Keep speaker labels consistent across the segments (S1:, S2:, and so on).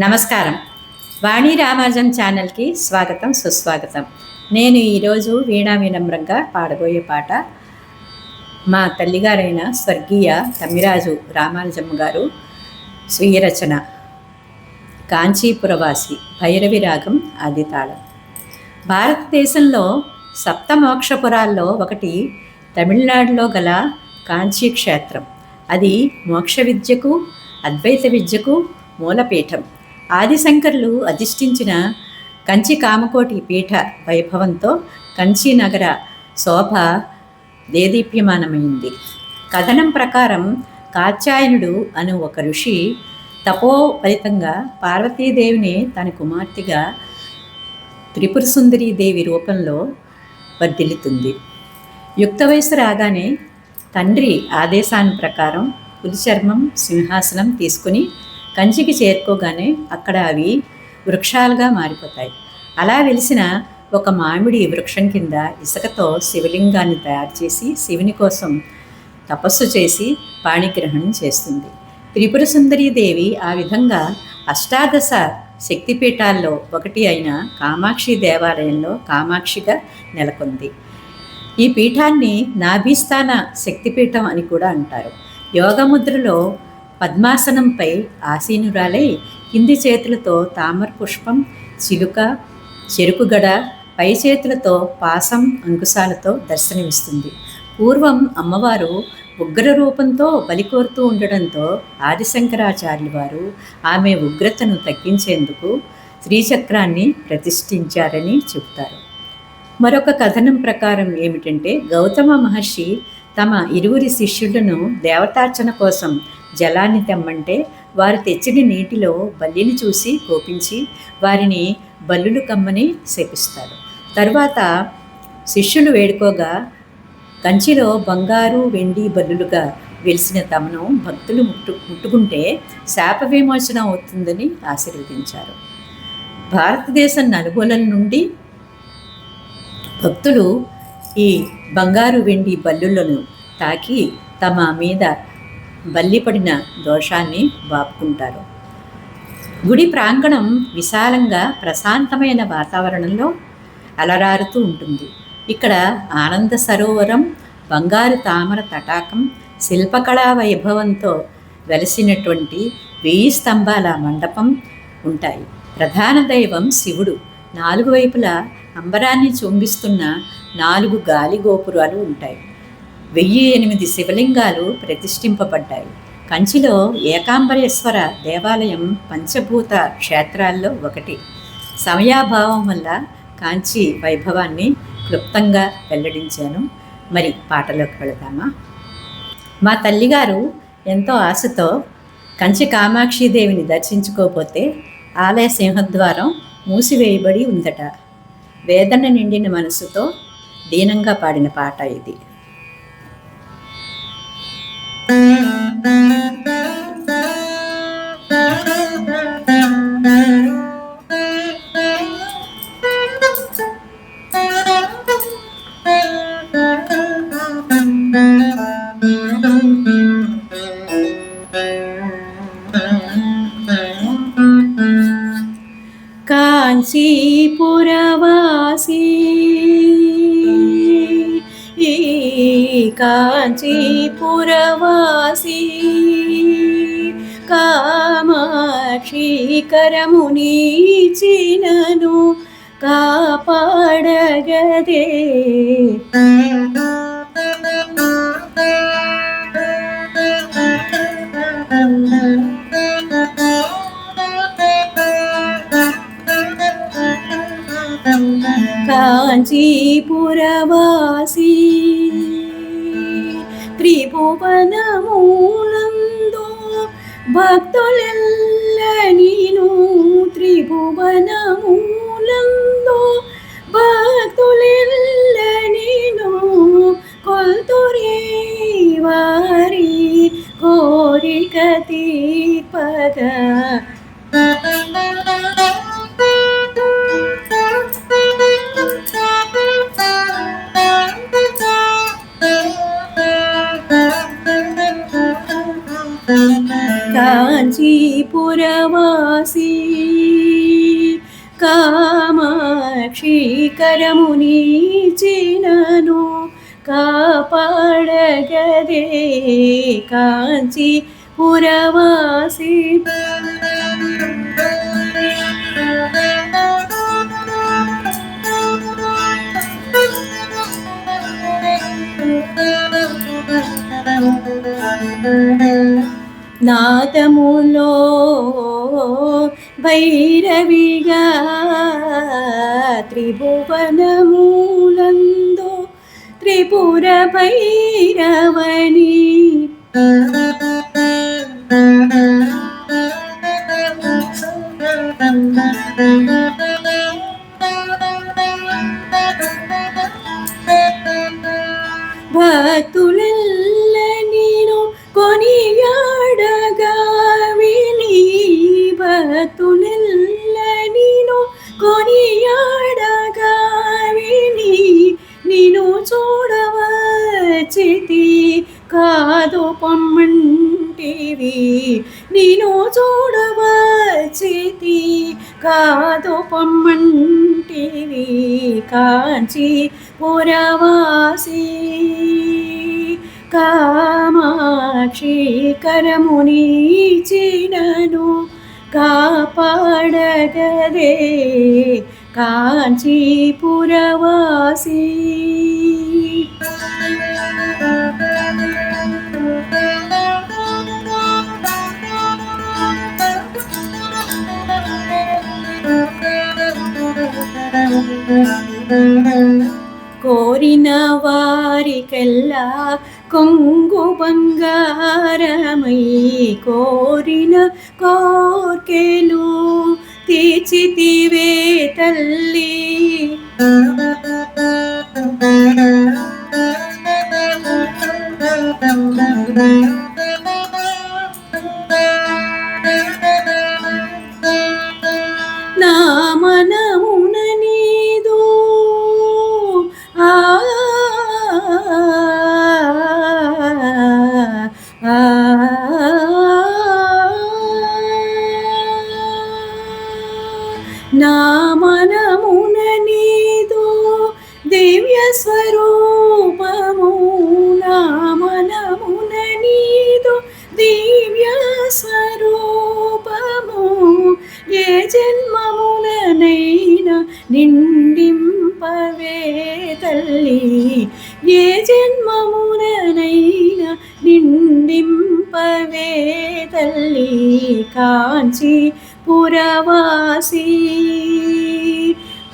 S1: నమస్కారం. వాణి రామాజన్ ఛానల్కి స్వాగతం సుస్వాగతం. నేను ఈరోజు వీణా వినమ్రంగా పాడబోయే పాట మా తల్లిగారైన స్వర్గీయ తమ్మిరాజు రామానుజమ్మ గారు స్వీయ రచన కాంచీపురవాసి భైరవి రాగం ఆదితాళం. భారతదేశంలో సప్త మోక్షపురాల్లో ఒకటి తమిళనాడులో గల కాంచీ క్షేత్రం. అది మోక్ష విద్యకు అద్వైత విద్యకు మూలపీఠం. ఆదిశంకర్లు అధిష్ఠించిన కంచి కామకోటి పీఠ వైభవంతో కంచి నగర శోభ దేదీప్యమానమైంది. కథనం ప్రకారం కాత్యాయనుడు అను ఒక ఋషి తపో ఫలితంగా పార్వతీదేవిని తన కుమార్తెగా త్రిపుర దేవి రూపంలో వర్ధిల్లుతుంది. యుక్త వయసు రాగానే తండ్రి ఆదేశాన్ని ప్రకారం పులిచర్మం సింహాసనం తీసుకుని కంచికి చేరుకోగానే అక్కడ అవి వృక్షాలుగా మారిపోతాయి. అలా వెలిసిన ఒక మామిడి వృక్షం కింద ఇసుకతో శివలింగాన్ని తయారు చేసి శివుని కోసం తపస్సు చేసి పాణిగ్రహణం చేస్తుంది. త్రిపుర దేవి ఆ విధంగా అష్టాదశ శక్తిపీఠాల్లో ఒకటి అయిన కామాక్షి దేవాలయంలో కామాక్షిగా నెలకొంది. ఈ పీఠాన్ని నాభిస్థాన శక్తిపీఠం అని కూడా అంటారు. యోగముద్రలో పద్మాసనంపై ఆసీనురాలై కింది చేతులతో తామర పుష్పం చిలుక చెరుకుగడ పై చేతులతో పాసం అంకుశాలతో దర్శనమిస్తుంది. పూర్వం అమ్మవారు ఉగ్ర రూపంతో బలి కోరుతూ ఉండడంతో ఆదిశంకరాచార్యులు వారు ఆమె ఉగ్రతను తగ్గించేందుకు శ్రీచక్రాన్ని ప్రతిష్ఠించారని చెబుతారు. మరొక కథనం ప్రకారం ఏమిటంటే గౌతమ మహర్షి తమ ఇరువురి శిష్యులను దేవతార్చన కోసం జలాన్ని తెమ్మంటే వారు తెచ్చిన నీటిలో బల్లిని చూసి కోపించి వారిని బల్లులు కమ్మని శపిస్తారు. తర్వాత శిష్యులు వేడుకోగా కంచిలో బంగారు వెండి బల్లులుగా వెలిసిన తమను భక్తులు ముట్టు ముట్టుకుంటే శాప విమోచన అవుతుందని ఆశీర్వదించారు. భారతదేశం నలుమూలల నుండి భక్తులు ఈ బంగారు వెండి బల్లులను తాకి తమ మీద బల్లిపడిన దోషాన్ని బాపుకుంటారు గుడి ప్రాంగణం విశాలంగా ప్రశాంతమైన వాతావరణంలో అలరారుతూ ఉంటుంది. ఇక్కడ ఆనంద సరోవరం బంగారు తామర తటాకం శిల్పకళా వైభవంతో వెలసినటువంటి వెయ్యి స్తంభాల మండపం ఉంటాయి. ప్రధాన దైవం శివుడు. నాలుగు వైపులా అంబరాన్ని చూంబిస్తున్న నాలుగు గాలి గోపురాలు ఉంటాయి. వెయ్యి ఎనిమిది శివలింగాలు ప్రతిష్ఠింపబడ్డాయి. కంచిలో ఏకాంబరేశ్వర దేవాలయం పంచభూత క్షేత్రాల్లో ఒకటి. సమయాభావం వల్ల కాంచి వైభవాన్ని క్లుప్తంగా వెల్లడించాను. మరి పాటలోకి వెళదామా? మా తల్లిగారు ఎంతో ఆశతో కంచి కామాక్షిదేవిని దర్శించుకోకపోతే ఆలయ సింహద్వారం మూసివేయబడి ఉందట. వేదన నిండిన మనసుతో దీనంగా పాడిన పాట ఇది. కాంచీపురవాసీ. కాంచీపురవాసీ కామాక్షికరమునీచినను కాపాడగదే. కాంచీపురవాసీ త్రిభువనమూలందో భక్తులెల్ల నీను త్రిభువనమూలందో భక్తులెల్ల నీను కొల్తురే వారి కోరిక తీర్పగా కాపాడగదే కాంచి పురవాసి నాదములో భైరవిగా త్రిభువనమూలందో త్రిపుర భైరవని చూడవచితి కాదు పొమ్మంటివి కాంచి పురవాసి కామాక్షి కరముని చినను కాపాడగదే కాంచీపురవాసి కోరిన వారికెల్లా కొంగు బంగారమై కోరిన కోర్కెలు తీర్చితివే తల్లి. నిండింపవే తల్లి కాంచి పురవాసి.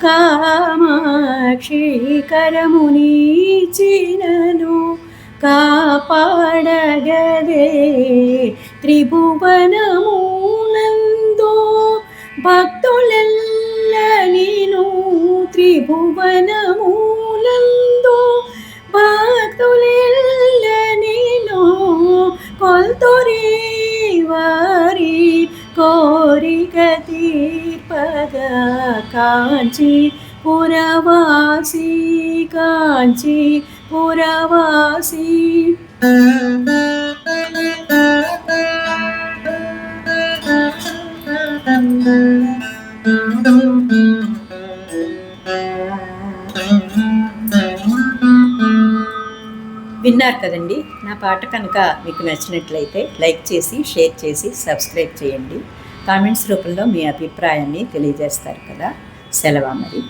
S1: కామాక్షి కరముని కాపాడగదే త్రిభువనము. తీర్పగా కాంచి పురవాసి కాంచి పురవాసి. విన్నారు కదండి నా పాట కనుక మీకు నచ్చినట్లయితే లైక్ చేసి షేర్ చేసి సబ్స్క్రైబ్ చేయండి. కామెంట్స్ రూపంలో మీ అభిప్రాయాన్ని తెలియజేస్తారు కదా. సెలవా మరి.